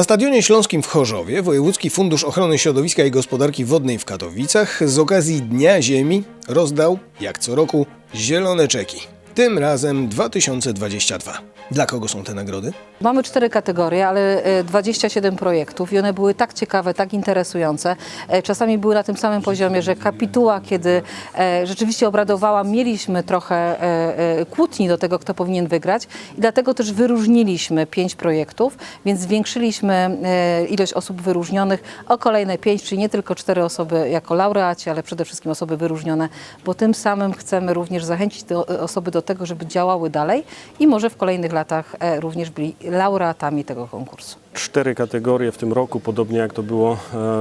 Na Stadionie Śląskim w Chorzowie Wojewódzki Fundusz Ochrony Środowiska i Gospodarki Wodnej w Katowicach z okazji Dnia Ziemi rozdał, jak co roku, zielone czeki. Tym razem 2022. Dla kogo są te nagrody? Mamy cztery kategorie, ale e, 27 projektów i one były tak ciekawe, tak interesujące. E, Czasami były na tym samym poziomie, że kapituła, kiedy e, rzeczywiście obradowała, mieliśmy trochę e, e, kłótni do tego, kto powinien wygrać i dlatego też wyróżniliśmy pięć projektów, więc zwiększyliśmy e, ilość osób wyróżnionych o kolejne pięć, czyli nie tylko cztery osoby jako laureaci, ale przede wszystkim osoby wyróżnione, bo tym samym chcemy również zachęcić te osoby do tego, żeby działały dalej i może w kolejnych latach e, również byli laureatami tego konkursu. cztery kategorie w tym roku, podobnie jak to było e,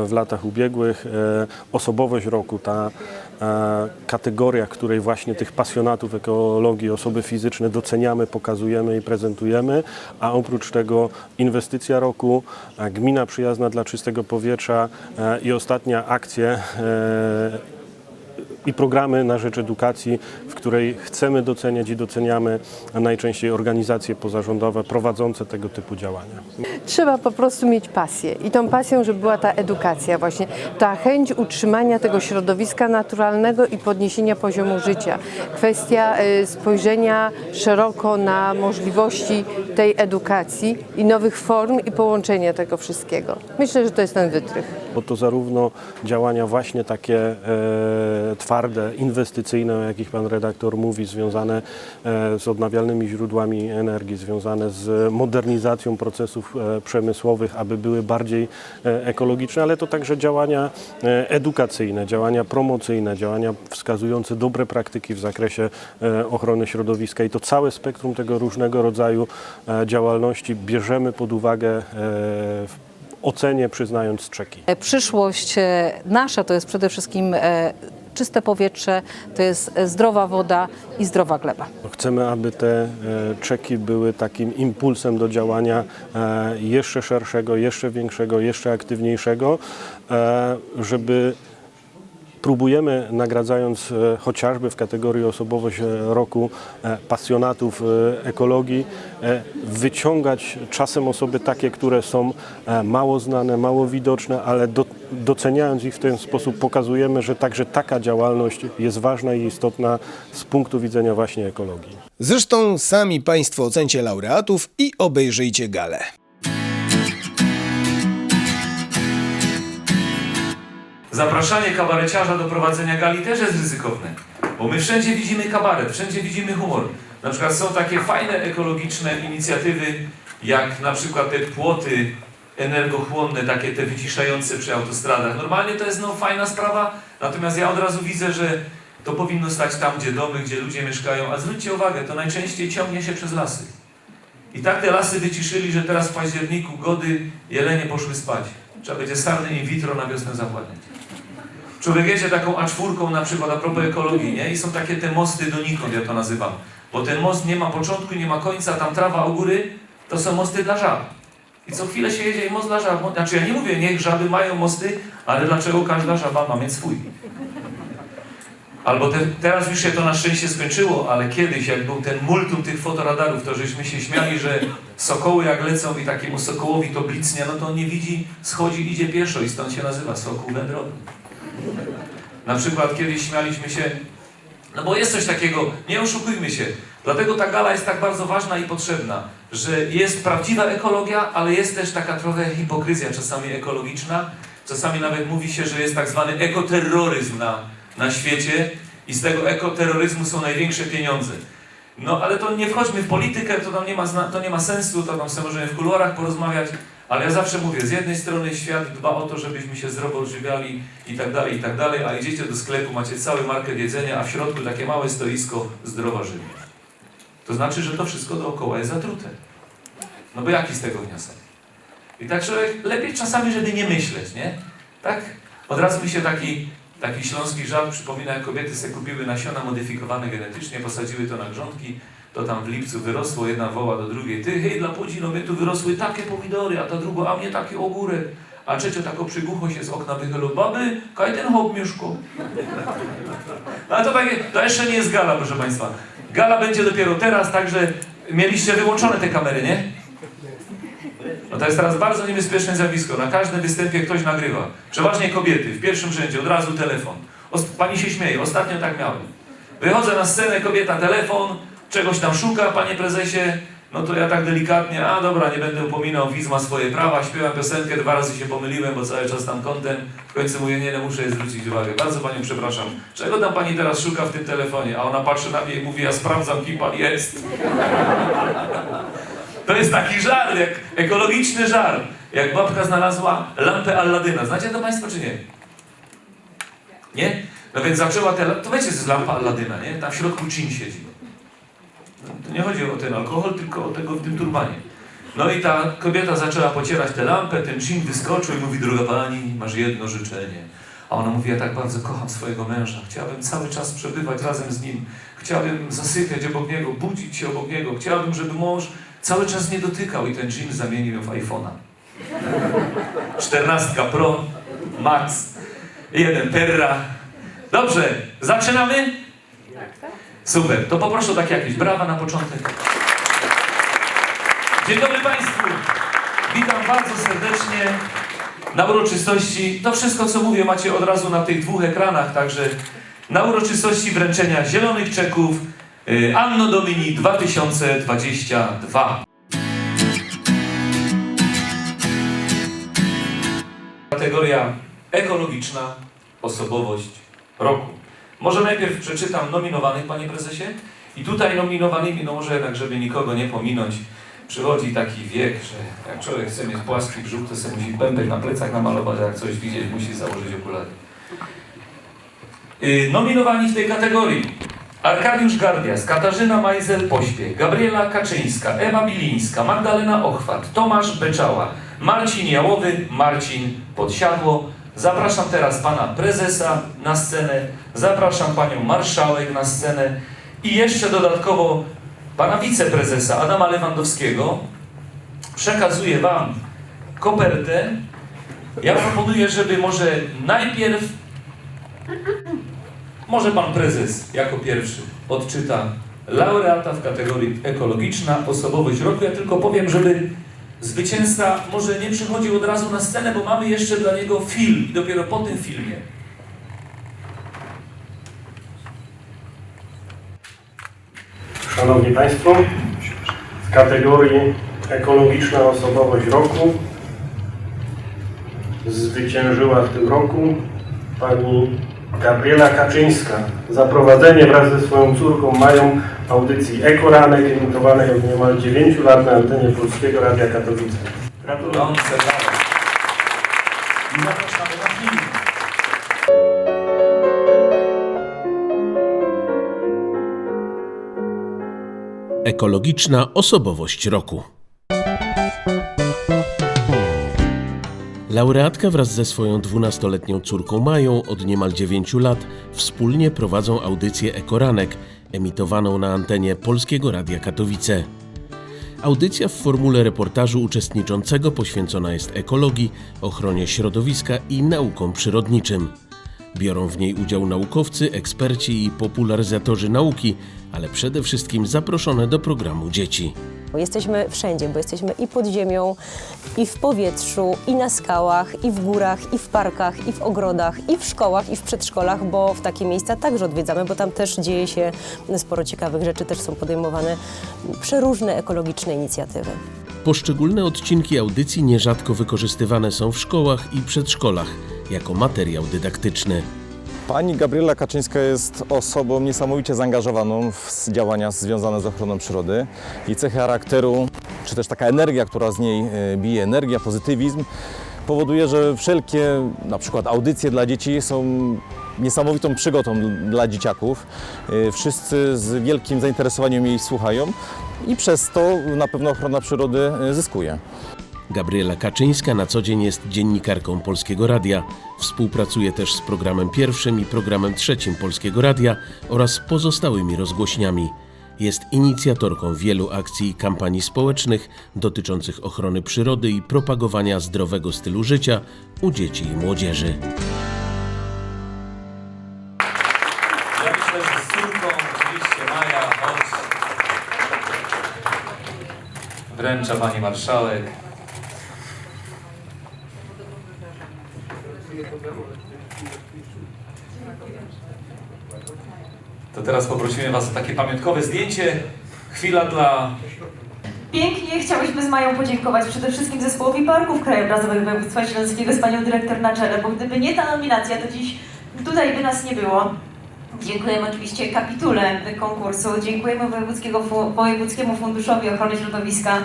w latach ubiegłych. E, Osobowość roku, ta kategoria, której właśnie tych pasjonatów ekologii, osoby fizyczne doceniamy, pokazujemy i prezentujemy, a oprócz tego inwestycja roku, gmina przyjazna dla czystego powietrza i ostatnia akcja i programy na rzecz edukacji, w której chcemy doceniać i doceniamy najczęściej organizacje pozarządowe prowadzące tego typu działania. Trzeba po prostu mieć pasję i tą pasją, żeby była ta edukacja właśnie, ta chęć utrzymania tego środowiska naturalnego i podniesienia poziomu życia. Kwestia y, spojrzenia szeroko na możliwości tej edukacji i nowych form i połączenia tego wszystkiego. Myślę, że to jest ten wytrych. Bo to zarówno działania właśnie takie e, twarde, inwestycyjne, o jakich pan redaktor mówi, związane e, z odnawialnymi źródłami energii, związane z modernizacją procesów e, przemysłowych, aby były bardziej e, ekologiczne, ale to także działania e, edukacyjne, działania promocyjne, działania wskazujące dobre praktyki w zakresie e, ochrony środowiska. I to całe spektrum tego różnego rodzaju e, działalności bierzemy pod uwagę e, w ocenie przyznając czeki. E, Przyszłość e, nasza to jest przede wszystkim e, czyste powietrze, to jest zdrowa woda i zdrowa gleba. Chcemy, aby te czeki były takim impulsem do działania jeszcze szerszego, jeszcze większego, jeszcze aktywniejszego, żeby próbujemy, nagradzając e, chociażby w kategorii osobowość e, roku e, pasjonatów ekologii, wyciągać czasem osoby takie, które są mało znane, mało widoczne, ale do, doceniając ich w ten sposób pokazujemy, że także taka działalność jest ważna i istotna z punktu widzenia właśnie ekologii. Zresztą sami Państwo ocencie laureatów i obejrzyjcie galę. Zapraszanie kabareciarza do prowadzenia gali też jest ryzykowne, bo my wszędzie widzimy kabaret, wszędzie widzimy humor. Na przykład są takie fajne ekologiczne inicjatywy, jak na przykład te płoty energochłonne, takie te wyciszające przy autostradach. Normalnie to jest no fajna sprawa, natomiast ja od razu widzę, że to powinno stać tam, gdzie domy, gdzie ludzie mieszkają. A zwróćcie uwagę, to najczęściej ciągnie się przez lasy. I tak te lasy wyciszyli, że teraz w październiku gody jelenie poszły spać. Trzeba będzie sarny in vitro na wiosnę zapładniać. Człowiek jedzie taką A4 na przykład a propos ekologii, nie? I są takie te mosty donikąd, ja to nazywam. Bo ten most nie ma początku, nie ma końca, tam trawa u góry, to są mosty dla żab. I co chwilę się jedzie i most dla żab. Znaczy ja nie mówię, niech żaby mają mosty, ale dlaczego każda żaba ma mieć swój? Albo te, teraz już się to na szczęście skończyło, ale kiedyś, jak był ten multum tych fotoradarów, to żeśmy się śmiali, że sokoły jak lecą i takiemu sokołowi to blicnia, no to on nie widzi, schodzi, idzie pieszo i stąd się nazywa sokół wędrowny. Na przykład kiedyś śmialiśmy się, no bo jest coś takiego, nie oszukujmy się, dlatego ta gala jest tak bardzo ważna i potrzebna, że jest prawdziwa ekologia, ale jest też taka trochę hipokryzja czasami ekologiczna. Czasami nawet mówi się, że jest tak zwany ekoterroryzm na, na świecie i z tego ekoterroryzmu są największe pieniądze. No ale to nie wchodźmy w politykę, to tam nie ma, to nie ma sensu, to tam sobie możemy w kuluarach porozmawiać, ale ja zawsze mówię, z jednej strony świat dba o to, żebyśmy się zdrowo odżywiali i tak dalej, i tak dalej, a idziecie do sklepu, macie cały market jedzenia, a w środku takie małe stoisko zdrowa żywność. To znaczy, że to wszystko dookoła jest zatrute. No bo jaki z tego wniosek? I tak człowiek, lepiej czasami, żeby nie myśleć, nie? Tak? Od razu mi się taki, taki śląski żart przypomina, jak kobiety sobie kupiły nasiona modyfikowane genetycznie, posadziły to na grządki, to tam w lipcu wyrosło, jedna woła do drugiej, ty hej, dla płci, no mnie tu wyrosły takie pomidory, a ta druga, a mnie taki ogórek. A trzecia tako przygłucho się z okna wychylił, baby, kaj ten hop mieszko. No ale to, takie, to jeszcze nie jest gala, proszę Państwa. Gala będzie dopiero teraz, także mieliście wyłączone te kamery, nie? No to jest teraz bardzo niebezpieczne zjawisko. Na każdym występie ktoś nagrywa. Przeważnie kobiety, w pierwszym rzędzie, od razu telefon. Pani się śmieje, ostatnio tak miałem. Wychodzę na scenę, kobieta telefon, czegoś tam szuka, panie prezesie. No to ja tak delikatnie, a dobra, nie będę upominał, widz ma swoje prawa, śpiewam piosenkę, dwa razy się pomyliłem, bo cały czas tam kątem. W końcu mówię, nie, no muszę zwrócić uwagę. Bardzo panią przepraszam. Czego tam pani teraz szuka w tym telefonie? A ona patrzy na mnie i mówi, ja sprawdzam, kim pan jest. To jest taki żart, jak ekologiczny żart. Jak babka znalazła lampę Alladyna. Znacie to Państwo czy nie? Nie? No więc zaczęła te... To wiecie, co jest lampa Alladyna, nie? Tam w środku dżin siedzi. To nie chodzi o ten alkohol, tylko o tego w tym turbanie. No i ta kobieta zaczęła pocierać tę lampę, ten dżin wyskoczył i mówi, droga pani, masz jedno życzenie. A ona mówi, ja tak bardzo kocham swojego męża, chciałabym cały czas przebywać razem z nim, chciałabym zasypiać obok niego, budzić się obok niego, chciałabym, żeby mąż cały czas mnie dotykał i ten dżin zamienił ją w iPhone'a. 14 Pro, Max, 1 Terra. Dobrze, zaczynamy? Super, to poproszę o takie jakieś brawa na początek. Dzień dobry Państwu. Witam bardzo serdecznie na uroczystości. To wszystko, co mówię, macie od razu na tych dwóch ekranach, także na uroczystości wręczenia zielonych czeków y, Anno Domini 2022. Kategoria ekologiczna osobowość roku. Może najpierw przeczytam nominowanych, panie prezesie. I tutaj nominowanymi, no może jednak, żeby nikogo nie pominąć, przychodzi taki wiek, że jak człowiek chce mieć płaski brzuch, to sobie musi pępek na plecach namalować, a jak coś widzieć, musi założyć okulary. Yy, nominowani w tej kategorii Arkadiusz Gardias, Katarzyna Majzel-Pośpiech, Gabriela Kaczyńska, Ewa Bilińska, Magdalena Ochwat, Tomasz Beczała, Marcin Jałowy, Marcin Podsiadło. Zapraszam teraz pana prezesa na scenę, zapraszam panią marszałek na scenę i jeszcze dodatkowo pana wiceprezesa Adama Lewandowskiego. Przekazuję wam kopertę. Ja proponuję, żeby może najpierw może pan prezes jako pierwszy odczyta laureata w kategorii ekologiczna osobowość roku. Ja tylko powiem, żeby zwycięzca może nie przychodził od razu na scenę, bo mamy jeszcze dla niego film i dopiero po tym filmie. Szanowni Państwo, w kategorii ekologiczna osobowość roku zwyciężyła w tym roku pani Gabriela Kaczyńska. Za prowadzenie wraz ze swoją córką mają audycji Ekoranek emitowanej od niemal 9 lat na antenie Polskiego Radia Katowice. Gratuluję. Zapraszamy na film. Ekologiczna osobowość roku. Laureatka wraz ze swoją 12-letnią córką Mają od niemal 9 lat wspólnie prowadzą audycję Ekoranek, emitowaną na antenie Polskiego Radia Katowice. Audycja w formule reportażu uczestniczącego poświęcona jest ekologii, ochronie środowiska i naukom przyrodniczym. Biorą w niej udział naukowcy, eksperci i popularyzatorzy nauki, ale przede wszystkim zaproszone do programu dzieci. Bo Jesteśmy wszędzie, bo jesteśmy i pod ziemią, i w powietrzu, i na skałach, i w górach, i w parkach, i w ogrodach, i w szkołach, i w przedszkolach, bo w takie miejsca także odwiedzamy, bo tam też dzieje się sporo ciekawych rzeczy, też są podejmowane przeróżne ekologiczne inicjatywy. Poszczególne odcinki audycji nierzadko wykorzystywane są w szkołach i przedszkolach jako materiał dydaktyczny. Pani Gabriela Kaczyńska jest osobą niesamowicie zaangażowaną w działania związane z ochroną przyrody. Jej cechy charakteru, czy też taka energia, która z niej e, bije, energia, pozytywizm, powoduje, że wszelkie na przykład audycje dla dzieci są niesamowitą przygotą dl- dla dzieciaków. E, Wszyscy z wielkim zainteresowaniem jej słuchają i przez to na pewno ochrona przyrody e, zyskuje. Gabriela Kaczyńska na co dzień jest dziennikarką Polskiego Radia. Współpracuje też z programem pierwszym i programem trzecim Polskiego Radia oraz pozostałymi rozgłośniami. Jest inicjatorką wielu akcji i kampanii społecznych dotyczących ochrony przyrody i propagowania zdrowego stylu życia u dzieci i młodzieży. Ja z córką oczywiście Maja. Wręcza pani marszałek. To teraz poprosimy Was o takie pamiątkowe zdjęcie. Chwila dla Pięknie chciałyśmy z Mają podziękować przede wszystkim zespołowi Parków Krajobrazowych Województwa Śląskiego z Panią Dyrektor na czele, bo gdyby nie ta nominacja, to dziś tutaj by nas nie było. Dziękujemy oczywiście kapitule konkursu, dziękujemy Wojewódzkiemu Funduszowi Ochrony Środowiska,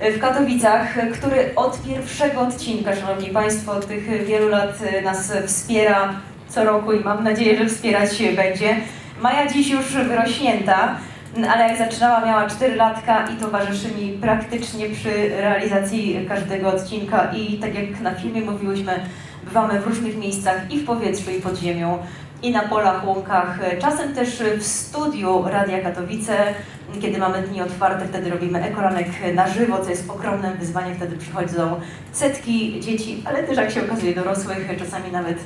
w Katowicach, który od pierwszego odcinka, Szanowni Państwo, od tych wielu lat nas wspiera co roku i mam nadzieję, że wspierać się będzie. Maja dziś już wyrośnięta, ale jak zaczynała miała 4 latka i towarzyszy mi praktycznie przy realizacji każdego odcinka i tak jak na filmie mówiłyśmy, bywamy w różnych miejscach i w powietrzu i pod ziemią i na polach, łąkach, czasem też w studiu Radia Katowice, kiedy mamy dni otwarte, wtedy robimy ekoranek na żywo, co jest ogromnym wyzwaniem, wtedy przychodzą setki dzieci, ale też jak się okazuje dorosłych, czasami nawet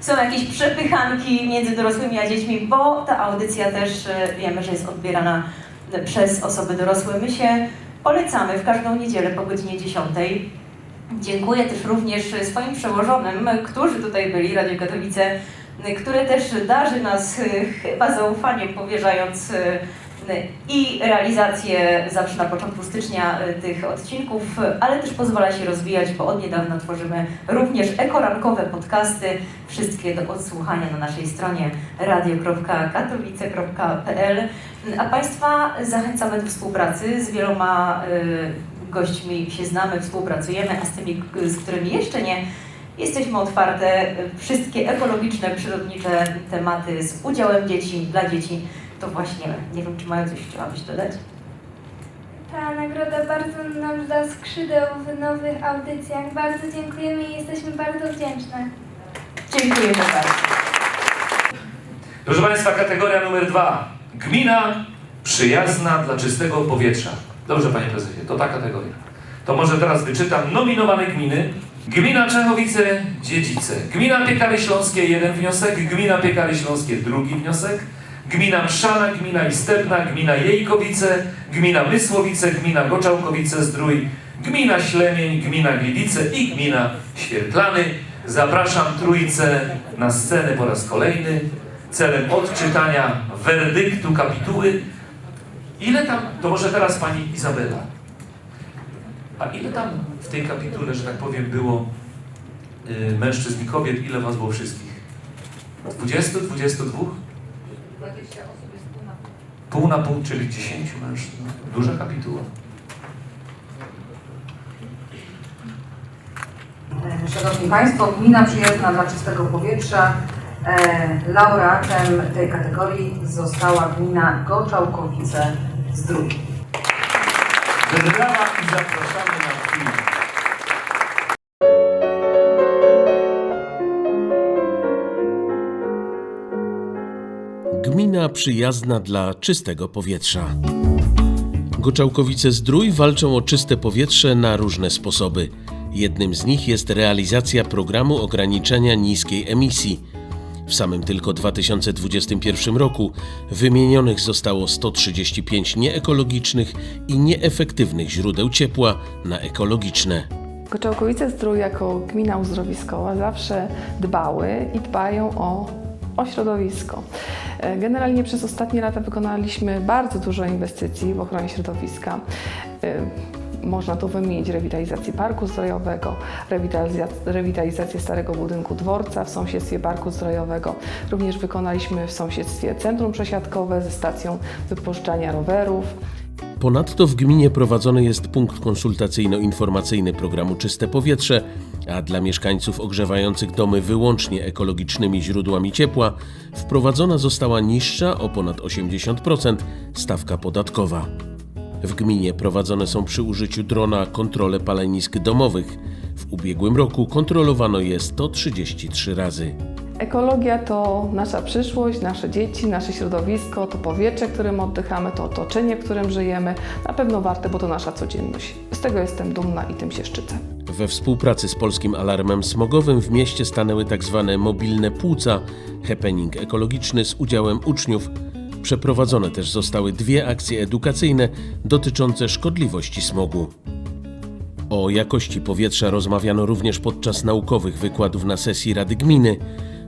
są jakieś przepychanki między dorosłymi a dziećmi, bo ta audycja też e, wiemy, że jest odbierana przez osoby dorosłe. My się polecamy w każdą niedzielę po godzinie 10. Dziękuję też również swoim przełożonym, którzy tutaj byli, Radio Katowice, które też darzy nas e, chyba zaufaniem, powierzając e, i realizację zawsze na początku stycznia tych odcinków, ale też pozwala się rozwijać, bo od niedawna tworzymy również ekorankowe podcasty, wszystkie do odsłuchania na naszej stronie radio.katowice.pl. A Państwa zachęcamy do współpracy z wieloma gośćmi się znamy, współpracujemy, a z tymi, z którymi jeszcze nie, jesteśmy otwarte. Wszystkie ekologiczne, przyrodnicze tematy z udziałem dzieci, dla dzieci, to właśnie, nie wiem, czy mają coś chciałabyś dodać? Ta nagroda bardzo nam da skrzydeł w nowych audycjach. Bardzo dziękujemy i jesteśmy bardzo wdzięczne. Dziękujemy bardzo. Proszę Państwa, kategoria numer dwa. Gmina przyjazna dla czystego powietrza. Dobrze, Panie Prezesie, to ta kategoria. To może teraz wyczytam nominowane gminy. Gmina Czechowice, Dziedzice. Gmina Piekary Śląskie, jeden wniosek. Gmina Piekary Śląskie, drugi wniosek. Gmina Mszana, Gmina Istepna, Gmina Jejkowice, Gmina Mysłowice, Gmina Goczałkowice Zdrój, Gmina Ślemień, Gmina Gliwice i Gmina Świerklany. Zapraszam trójcę na scenę po raz kolejny celem odczytania werdyktu kapituły. Ile tam, to może teraz Pani Izabela, a ile tam w tej kapitule, że tak powiem, było y, mężczyzn i kobiet? Ile Was było wszystkich? 20, 22? Pół na pół, czyli 10 mężczyzn. Duża kapituła. Szanowni Państwo, gmina przyjazna dla czystego powietrza. E, laureatem tej kategorii została gmina Goczałkowice Zdrój. Brawa i zapraszamy na film. Gmina przyjazna dla czystego powietrza. Goczałkowice Zdrój walczą o czyste powietrze na różne sposoby. Jednym z nich jest realizacja programu ograniczenia niskiej emisji. W samym tylko 2021 roku wymienionych zostało 135 nieekologicznych i nieefektywnych źródeł ciepła na ekologiczne. Koczałkowice Zdrój jako gmina uzdrowiskowa zawsze dbały i dbają o, o środowisko. E, Generalnie przez ostatnie lata wykonaliśmy bardzo dużo inwestycji w ochronie środowiska. Można tu wymienić rewitalizację parku zdrojowego, rewitalizac- rewitalizację starego budynku dworca w sąsiedztwie parku zdrojowego. Również wykonaliśmy w sąsiedztwie centrum przesiadkowe ze stacją wypożyczania rowerów. Ponadto w gminie prowadzony jest punkt konsultacyjno-informacyjny programu Czyste Powietrze, a dla mieszkańców ogrzewających domy wyłącznie ekologicznymi źródłami ciepła wprowadzona została niższa o ponad 80% stawka podatkowa. W gminie prowadzone są przy użyciu drona kontrole palenisk domowych. W ubiegłym roku kontrolowano je 133 razy. Ekologia to nasza przyszłość, nasze dzieci, nasze środowisko, to powietrze, którym oddychamy, to otoczenie, w którym żyjemy. Na pewno warte, bo to nasza codzienność. Z tego jestem dumna i tym się szczycę. We współpracy z Polskim Alarmem Smogowym w mieście stanęły tzw. mobilne płuca, happening ekologiczny z udziałem uczniów. Przeprowadzone też zostały dwie akcje edukacyjne dotyczące szkodliwości smogu. O jakości powietrza rozmawiano również podczas naukowych wykładów na sesji Rady Gminy.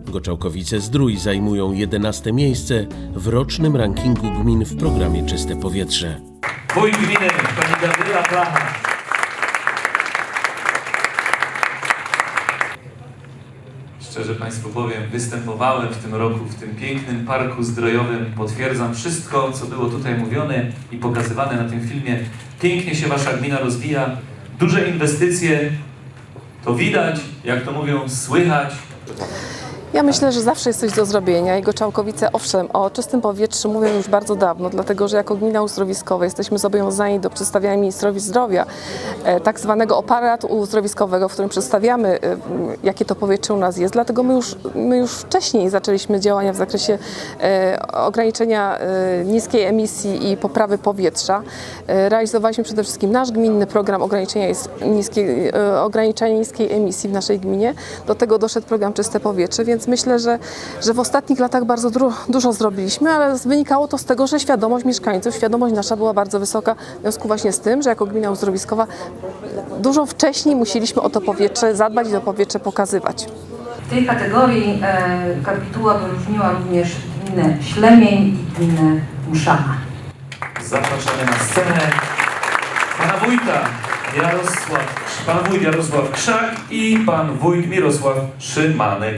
Goczałkowice-Zdrój zajmują 11 miejsce w rocznym rankingu gmin w programie Czyste Powietrze. Wójt gminy, pani Gabriela Blacha. Szczerze Państwu powiem, występowałem w tym roku w tym pięknym parku zdrojowym. Potwierdzam wszystko, co było tutaj mówione i pokazywane na tym filmie. Pięknie się Wasza gmina rozwija. Duże inwestycje. To widać, jak to mówią, słychać. Ja myślę, że zawsze jest coś do zrobienia i Goczałkowice, owszem, o czystym powietrzu mówią już bardzo dawno, dlatego że jako gmina uzdrowiskowa jesteśmy zobowiązani do przedstawiania ministrowi zdrowia e, tak zwanego aparatu uzdrowiskowego, w którym przedstawiamy, e, jakie to powietrze u nas jest. Dlatego my już, my już wcześniej zaczęliśmy działania w zakresie e, ograniczenia niskiej emisji i poprawy powietrza. Realizowaliśmy przede wszystkim nasz gminny program ograniczenia, ograniczenia niskiej emisji w naszej gminie. Do tego doszedł program Czyste Powietrze, więc myślę, że, że w ostatnich latach bardzo dru- dużo zrobiliśmy, ale wynikało to z tego, że świadomość mieszkańców, świadomość nasza była bardzo wysoka w związku właśnie z tym, że jako gmina uzdrowiskowa dużo wcześniej musieliśmy o to powietrze zadbać i to powietrze pokazywać. W tej kategorii e, kapituła wyróżniła również gminę Ślemień i gminę Muszana. Zapraszamy na scenę pana wójta Jarosław, pan wójt Jarosław Krzak i pan wójt Mirosław Szymanek.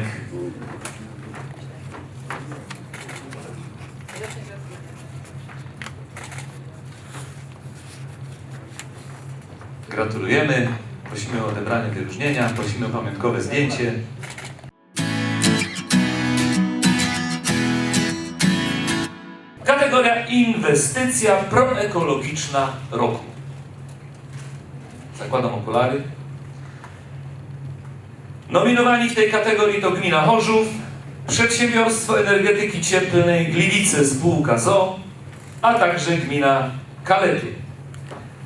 Gratulujemy, prosimy o odebranie wyróżnienia, prosimy o pamiątkowe zdjęcie. Kategoria inwestycja proekologiczna roku. Zakładam okulary. Nominowani w tej kategorii to Gmina Chorzów, Przedsiębiorstwo Energetyki Cieplnej Gliwice Spółka ZO, a także Gmina Kalety.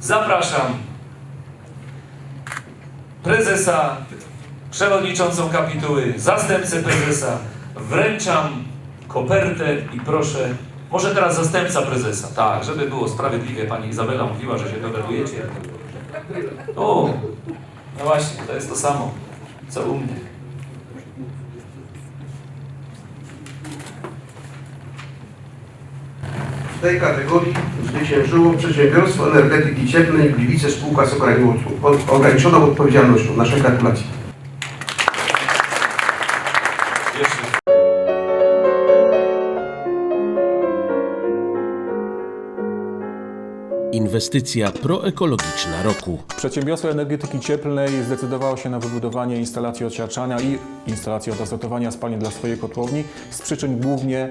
Zapraszam prezesa, przewodniczącą kapituły, zastępcę prezesa. Wręczam kopertę i proszę, może teraz zastępca prezesa, tak, żeby było sprawiedliwie. Pani Izabela mówiła, że się dowiadujecie. O, no właśnie, to jest to samo, co u mnie. W tej kategorii zwyciężyło Przedsiębiorstwo Energetyki Cieplnej Gliwice Spółka z ograni- ograniczoną odpowiedzialnością. Nasze gratulacje. Inwestycja proekologiczna roku. Przedsiębiorstwo energetyki cieplnej zdecydowało się na wybudowanie instalacji odsiarczania i instalacji odozotowania spalin dla swojej kotłowni z przyczyn głównie e,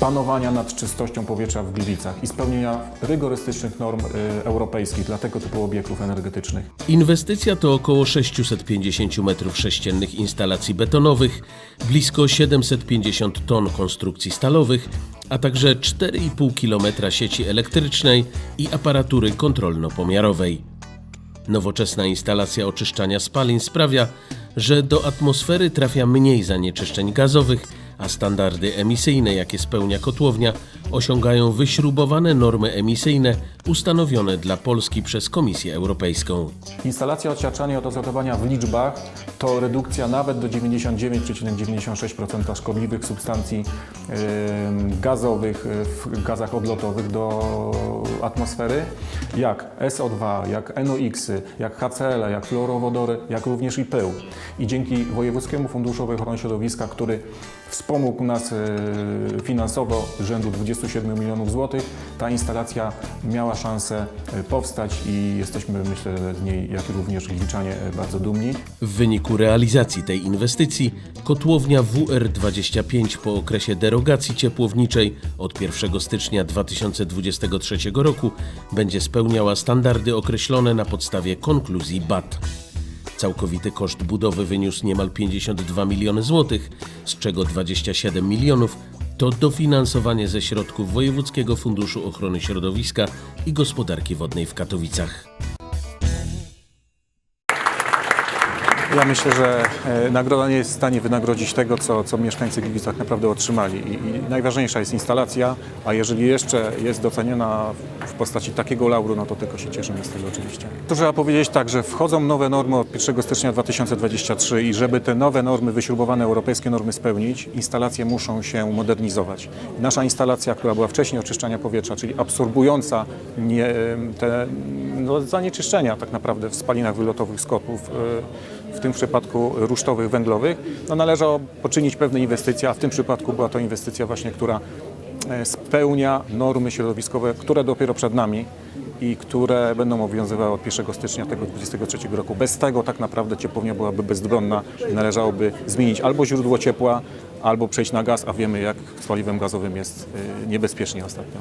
panowania nad czystością powietrza w Gliwicach i spełnienia rygorystycznych norm e, europejskich dla tego typu obiektów energetycznych. Inwestycja to około 650 m3 instalacji betonowych, blisko 750 ton konstrukcji stalowych, a także 4,5 km sieci elektrycznej i aparatury kontrolno-pomiarowej. Nowoczesna instalacja oczyszczania spalin sprawia, że do atmosfery trafia mniej zanieczyszczeń gazowych, a standardy emisyjne, jakie spełnia kotłownia, osiągają wyśrubowane normy emisyjne ustanowione dla Polski przez Komisję Europejską. Instalacja odsiarczania i odozotowania w liczbach to redukcja nawet do 99,96% szkodliwych substancji gazowych e, w gazach odlotowych do atmosfery, jak SO2, jak NOx, jak HCl, jak fluorowodory, jak również i pył. I dzięki Wojewódzkiemu Funduszowi Ochrony Środowiska, który wspomógł nas e, finansowo rzędu 27 milionów złotych, ta instalacja miała szansę e, powstać i jesteśmy, myślę, z niej, jak również gliwiczanie, e, bardzo dumni. W wyniku realizacji tej inwestycji kotłownia WR25 po okresie derogacji ciepłowniczej od 1 stycznia 2023 roku będzie spełniała standardy określone na podstawie konkluzji BAT. Całkowity koszt budowy wyniósł niemal 52 miliony złotych, z czego 27 milionów to dofinansowanie ze środków Wojewódzkiego Funduszu Ochrony Środowiska i Gospodarki Wodnej w Katowicach. Ja myślę, że e, nagroda nie jest w stanie wynagrodzić tego, co, co mieszkańcy Gliwic tak naprawdę otrzymali. I, I najważniejsza jest instalacja, a jeżeli jeszcze jest doceniona w postaci takiego lauru, no to tylko się cieszymy z tego oczywiście. To trzeba powiedzieć tak, że wchodzą nowe normy od 1 stycznia 2023 i żeby te nowe normy, wyśrubowane europejskie normy spełnić, instalacje muszą się modernizować. Nasza instalacja, która była wcześniej oczyszczania powietrza, czyli absorbująca nie, te no, zanieczyszczenia tak naprawdę w spalinach wylotowych z w tym przypadku rusztowych, węglowych, no należało poczynić pewne inwestycje, a w tym przypadku była to inwestycja właśnie, która e, spełnia normy środowiskowe, które dopiero przed nami i które będą obowiązywały od 1 stycznia tego 2023 roku. Bez tego tak naprawdę ciepłownia byłaby bezbronna i należałoby zmienić albo źródło ciepła, albo przejść na gaz, a wiemy jak z paliwem gazowym jest e, niebezpiecznie ostatnio.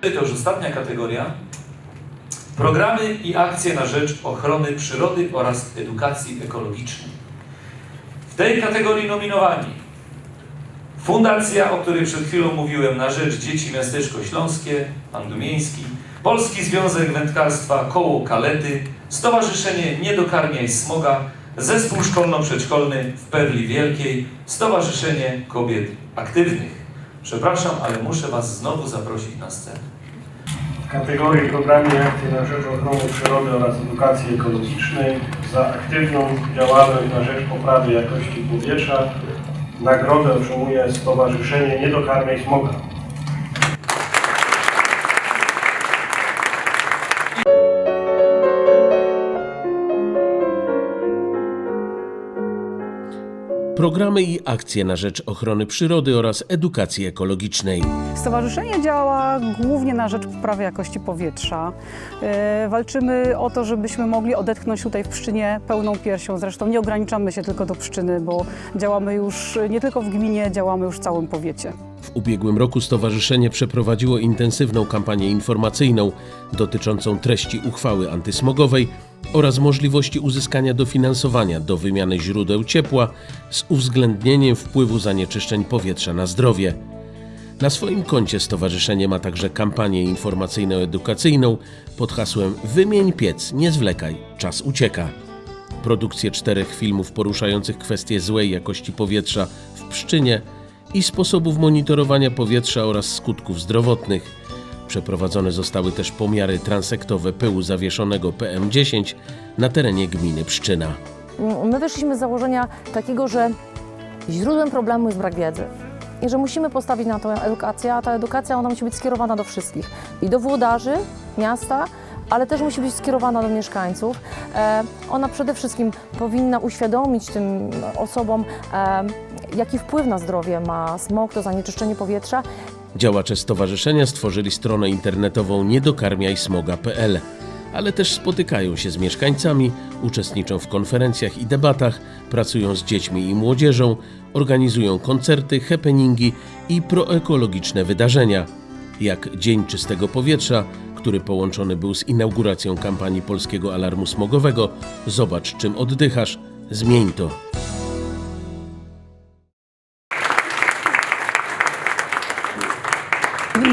To już ostatnia kategoria. Programy i akcje na rzecz ochrony przyrody oraz edukacji ekologicznej. W tej kategorii nominowani Fundacja, o której przed chwilą mówiłem, na rzecz dzieci Miasteczko Śląskie, pan Dumieński, Polski Związek Wędkarstwa Koło Kalety, Stowarzyszenie Nie smoga, Zespół Szkolno-Przedszkolny w Perli Wielkiej, Stowarzyszenie Kobiet Aktywnych. Przepraszam, ale muszę Was znowu zaprosić na scenę. Kategorii programy akcji na rzecz ochrony przyrody oraz edukacji ekologicznej za aktywną działalność na rzecz poprawy jakości powietrza nagrodę otrzymuje Stowarzyszenie Nie dokarmiaj smoga. Programy i akcje na rzecz ochrony przyrody oraz edukacji ekologicznej. Stowarzyszenie działa głównie na rzecz poprawy jakości powietrza. E, Walczymy o to, żebyśmy mogli odetchnąć tutaj w Pszczynie pełną piersią. Zresztą nie ograniczamy się tylko do Pszczyny, bo działamy już nie tylko w gminie, działamy już w całym powiecie. W ubiegłym roku stowarzyszenie przeprowadziło intensywną kampanię informacyjną dotyczącą treści uchwały antysmogowej oraz możliwości uzyskania dofinansowania do wymiany źródeł ciepła z uwzględnieniem wpływu zanieczyszczeń powietrza na zdrowie. Na swoim koncie stowarzyszenie ma także kampanię informacyjno-edukacyjną pod hasłem Wymień piec, nie zwlekaj, czas ucieka. Produkcję czterech filmów poruszających kwestie złej jakości powietrza w Pszczynie i sposobów monitorowania powietrza oraz skutków zdrowotnych. Przeprowadzone zostały też pomiary transektowe pyłu zawieszonego PM10 na terenie gminy Pszczyna. My wyszliśmy z założenia takiego, że źródłem problemu jest brak wiedzy. I że musimy postawić na tę edukację, a ta edukacja ona musi być skierowana do wszystkich. I do włodarzy miasta, ale też musi być skierowana do mieszkańców. E, ona przede wszystkim powinna uświadomić tym osobom, e, jaki wpływ na zdrowie ma smog, to zanieczyszczenie powietrza Działacze stowarzyszenia stworzyli stronę internetową niedokarmiajsmoga.pl, ale też spotykają się z mieszkańcami, uczestniczą w konferencjach i debatach, pracują z dziećmi i młodzieżą, organizują koncerty, happeningi i proekologiczne wydarzenia, jak Dzień Czystego Powietrza, który połączony był z inauguracją kampanii Polskiego Alarmu Smogowego Zobacz czym oddychasz, zmień to.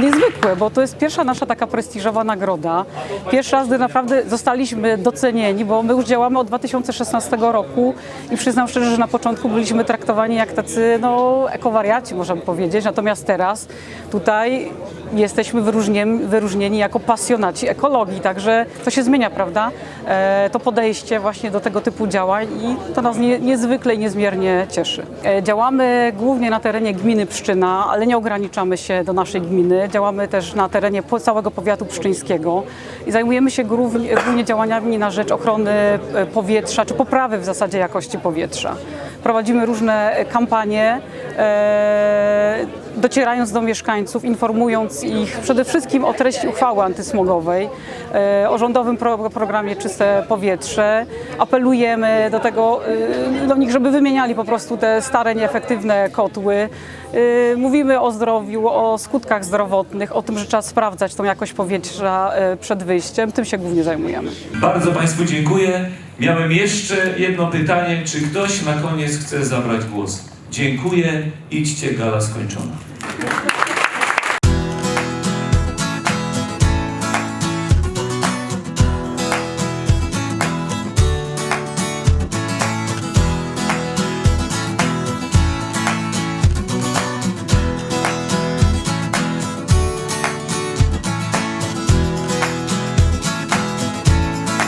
Niezwykłe, bo to jest pierwsza nasza taka prestiżowa nagroda. Pierwszy raz, gdy naprawdę zostaliśmy docenieni, bo my już działamy od 2016 roku i przyznam szczerze, że na początku byliśmy traktowani jak tacy no, ekowariaci, możemy powiedzieć. Natomiast teraz tutaj jesteśmy wyróżnieni, wyróżnieni jako pasjonaci ekologii, także to się zmienia, prawda? E, to podejście właśnie do tego typu działań i to nas nie, niezwykle i niezmiernie cieszy. E, działamy głównie na terenie gminy Pszczyna, ale nie ograniczamy się do naszej gminy. Działamy też na terenie całego powiatu pszczyńskiego i zajmujemy się głównie, głównie działaniami na rzecz ochrony e, powietrza, czy poprawy w zasadzie jakości powietrza. Prowadzimy różne kampanie, e, docierając do mieszkańców, informując ich przede wszystkim o treści uchwały antysmogowej, e, o rządowym pro, programie Czyste Powietrze. Apelujemy do tego, e, do nich, żeby wymieniali po prostu te stare, nieefektywne kotły. Mówimy o zdrowiu, o skutkach zdrowotnych, o tym, że trzeba sprawdzać tą jakość powietrza przed wyjściem. Tym się głównie zajmujemy. Bardzo Państwu dziękuję. Miałem jeszcze jedno pytanie. Czy ktoś na koniec chce zabrać głos? Dziękuję. Idźcie, gala skończona.